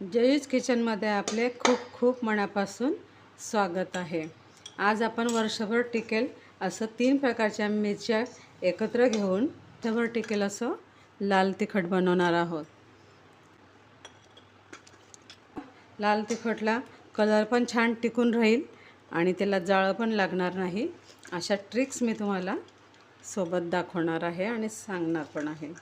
जयूज किचनमध्ये आपले खूप खूप मनापासून स्वागत आहे. आज आपण वर्षभर टिकेल असं तीन प्रकारच्या मिरच्या एकत्र घेऊन त्यावर टिकेल असं लाल तिखट बनवणार आहोत. लाल तिखटला कलर पण छान टिकून राहील आणि त्याला जाळं पण लागणार नाही. अशा ट्रिक्स मी तुम्हाला सोबत दाखवणार आहे आणि सांगणार पण आहे.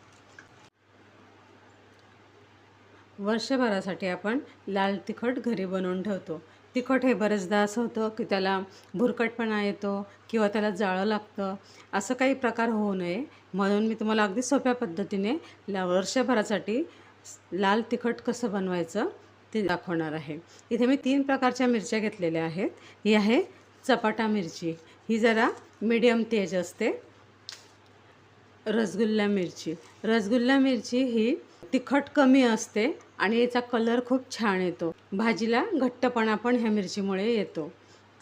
वर्षभरासाठी आपण लाल तिखट घरी बनवून ठेवतो. तिखट हे बरेचदा असं होतं की त्याला भुरकटपणा येतो किंवा त्याला जाळं लागतं. असं काही प्रकार होऊ नये. म्हणून मी तुम्हाला अगदी सोप्या पद्धतीने ला वर्षभरासाठी लाल तिखट कसं बनवायचं ते दाखवणार आहे. इथे मी तीन प्रकारच्या मिरच्या घेतलेल्या आहेत. ही आहे चपाटा मिरची. ही जरा मीडियम तेज असते. रसगुल्ला मिरची. रसगुल्ला मिरची ही तिखट कमी असते आणि याचा कलर खूप छान येतो. भाजीला घट्टपणा पण ह्या मिरचीमुळे येतो.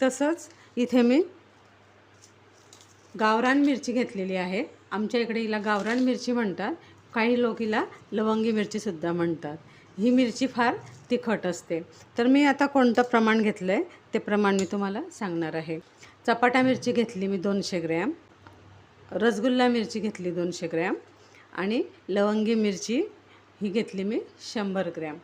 तसंच इथे मी गावरान मिरची घेतलेली आहे. आमच्या इकडे हिला गावरान मिरची म्हणतात. काही लोक हिला लवंगी मिरचीसुद्धा म्हणतात. ही मिरची फार तिखट असते. तर मी आता कोणतं प्रमाण घेतलं आहे ते प्रमाण मी तुम्हाला सांगणार आहे. चपाटा मिरची घेतली मी दोनशे ग्रॅम. रसगुल्ला मिरची घेतली दोनशे ग्रॅम आणि लवंगी मिरची ही घेतली मी शंभर ग्रॅम.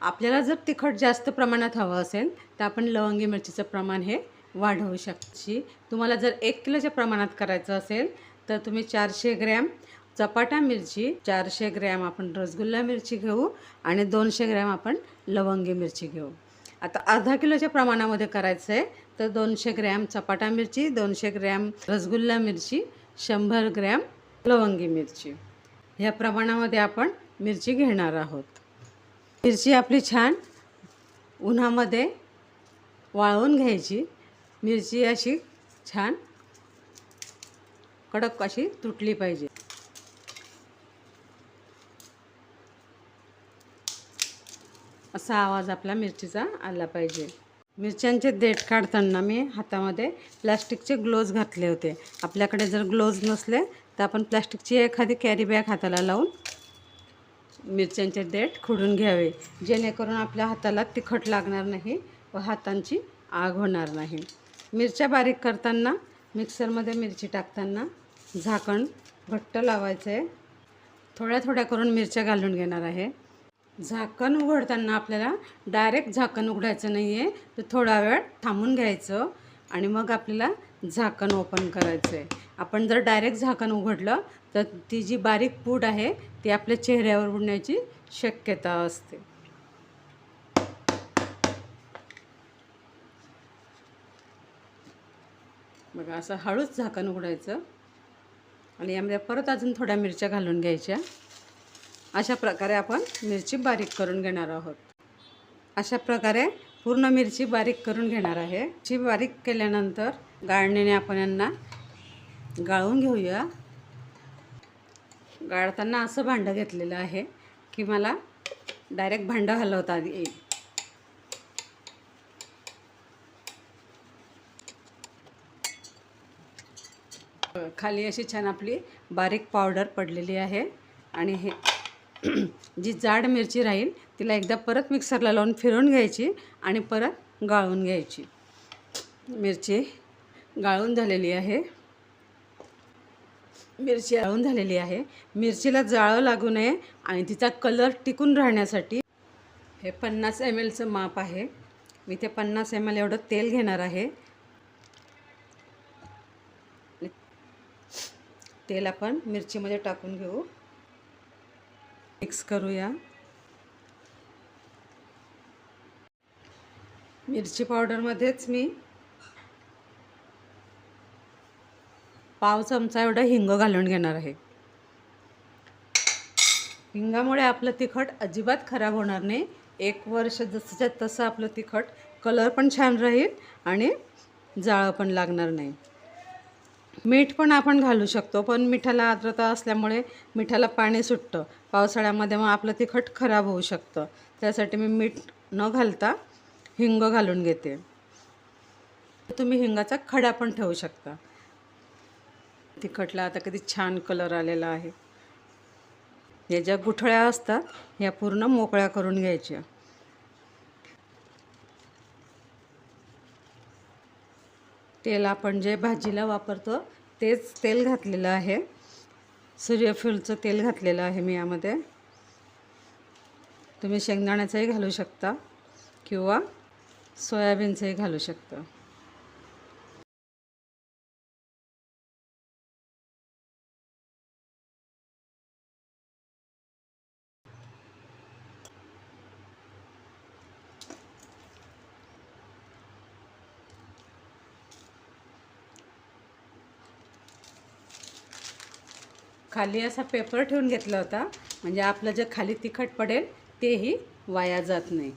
आपल्याला जर तिखट जास्त प्रमाणात हवं असेल तर आपण लवंगी मिरचीचं प्रमाण हे वाढवू शकशी. तुम्हाला जर एक किलोच्या प्रमाणात करायचं असेल तर तुम्ही चारशे ग्रॅम चपाटा मिरची चारशे ग्रॅम आपण रसगुल्ला मिरची घेऊ आणि दोनशे ग्रॅम आपण लवंगी मिरची घेऊ. आता अर्धा किलोच्या प्रमाणामध्ये करायचं आहे. तर दोनशे ग्रॅम चपाटा मिरची दोनशे ग्रॅम रसगुल्ला मिरची शंभर ग्रॅम लवंगी मिरची. ह्या प्रमाणामध्ये आपण मिरची घेणार आहोत. मिरची आपली छान उन्हामध्ये वाळवून घ्यायची. मिरची अशी छान कडक अशी तुटली पाहिजे. असा आवाज आपला मिरचीचा आला पाहिजे. मिरच्यांचे देठ काढताना मी हातामध्ये प्लॅस्टिकचे ग्लोव्ज घातले होते. आपल्याकडे जर ग्लोव्ज नसले तर आपण प्लॅस्टिकची एखादी कॅरी बॅग हाताला लावून मिरच्यांचे देठ खुडून घ्यावे. जेणेकरून आपल्या हाताला तिखट लागणार नाही व हातांची आग होणार नाही. मिरच्या बारीक करताना मिक्सरमध्ये मिरची टाकताना झाकण घट्ट लावायचं. आहे थोड्या थोड्या करून मिरच्या घालून घेणार आहे. झाकण उघडताना आपल्याला डायरेक्ट झाकण उघडायचं नाही आहे तर थोडा वेळ थांबून घ्यायचं आणि मग आपल्याला झाकण ओपन करायचं आहे आपण जर डायरेक्ट झाकण उघडलं तर ती जी बारीक पूड आहे ती आपल्या चेहऱ्यावर उडण्याची शक्यता असते. बघा असं हळूच झाकण उघडायचं. आणि यामध्ये परत अजून थोड्या मिरच्या घालून घ्यायच्या. अशा प्रकारे आपण मिरची बारीक करून घेणार आहोत. अशा प्रकारे पूर्ण मिरची बारीक करून घेणार आहे. मिरची बारीक केल्यानंतर गाळणीने आपण यांना गाळून घेऊया. गाळताना असं भांडं घेतलेलं आहे की मला डायरेक्ट भांडं हलवता येईल. खाली अशी छान आपली बारीक पावडर पडलेली आहे आणि हे जी जाड मिरची राहील तिला एकदा परत मिक्सरला लावून फिरवून घ्यायची आणि परत गाळून घ्यायची. मिरची गाळून झालेली आहे. मिरची गाळून झालेली आहे. मिरचीला जाळं लागू नये आणि तिचा कलर टिकून राहण्यासाठी हे पन्नास एम एलचं माप आहे. मी ते पन्नास एम एल एवढं तेल घेणार आहे. तेल आपण मिरचीमध्ये टाकून घेऊ. मिक्स करूया. मिरची पावडरमध्येच मी पाव चमचा एवढा हिंग घालून घेणार आहे. हिंगामुळे आपलं तिखट अजिबात खराब होणार नाही. एक वर्ष जसंच्या तसं आपलं तिखट कलर पण छान राहील आणि जाळं पण लागणार नाही. मीठ पण आपण घालू शकतो पण मिठाला आर्द्रता असल्यामुळे मिठाला पाणी सुटतं. पावसाळ्यामध्ये मग आपलं तिखट खराब होऊ शकतं. त्यासाठी मी मीठ न घालता हिंग घालून घेते. तुम्ही हिंगाचा खडा पण ठेवू शकता. तिखटला आता किती छान कलर आलेला आहे. या ज्या गुठळ्या असतात ह्या पूर्ण मोकळ्या करून घ्यायच्या. तेल आपण जे भाजीला वापरतो तेच तेल घातलेलं आहे. सूर्यफूलचं तेल घातलेलं आहे मी यामध्ये. तुम्ही शेंगदाण्याचंही घालू शकता किंवा सोयाबीनचंही घालू शकता. खाली असा पेपर ठेवून घेतला होता. म्हणजे आपलं जे खाली तिखट पडेल तेही वाया जात नाही.